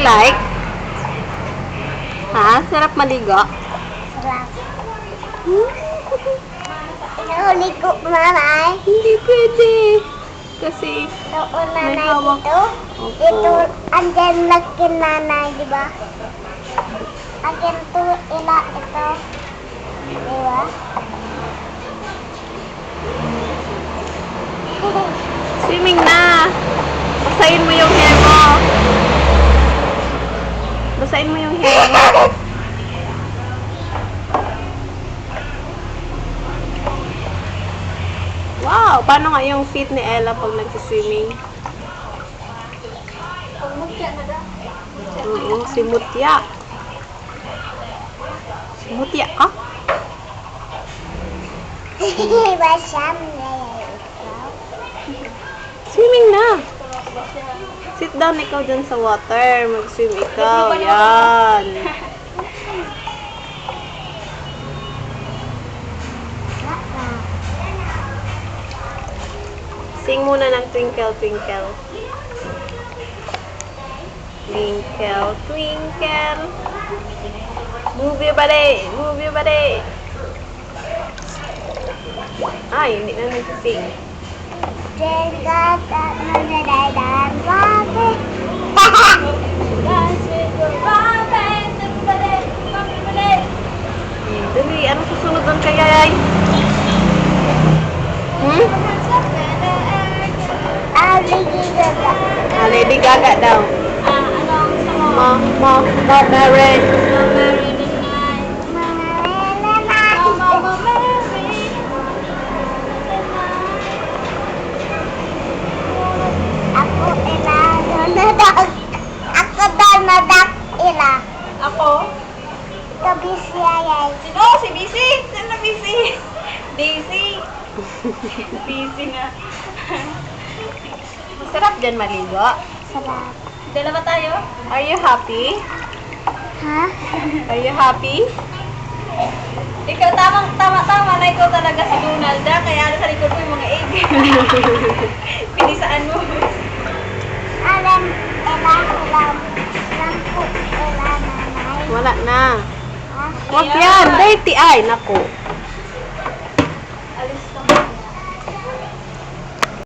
you like? Ha? Sarap maligo? Sarap. Inuhuli ko, nanay. Hindi pwede. Kasi, May nanay hawak. dito. Opo. Ito, andyan laki nanay, di ba? Akin to, ila ito. Di ba? swimming na. Basahin mo yung hair mo. Basahin mo yung hair mo. Wow! Paano nga yung feet ni Ella pag nagsiswimming? Oo, si Mutya. Si Mutya ka? Swimming na. Sit down ikaw dyan sa water. Mag-swim ikaw. Yan. Sing muna ng Twinkle Twinkle. Twinkle Twinkle. Move your body. Move your body. Ay, hindi na nagsising. Jenga, tak nadadaan, bakit? Dali, ano susunod doon kay Yayay? Hmm? Ah, Lady Gaga. Ah, Lady Gaga daw. Ah, ano ang gusto mo? Ma, ma, ma, Mary. Gabi siya yay. Sino? Si Busy? Sino na Busy? Daisy? Busy nga. Masarap dyan maligo. Sarap. Dalawa tayo? Are you happy? Ha? Are you happy? Ikaw tamang tama tama na ikaw talaga si Donalda kaya sa likod mo yung mga egg. Pinisaan mo. Alam, alam. Alam ko. Wala na. Huwag yan. Dirty ay. Naku.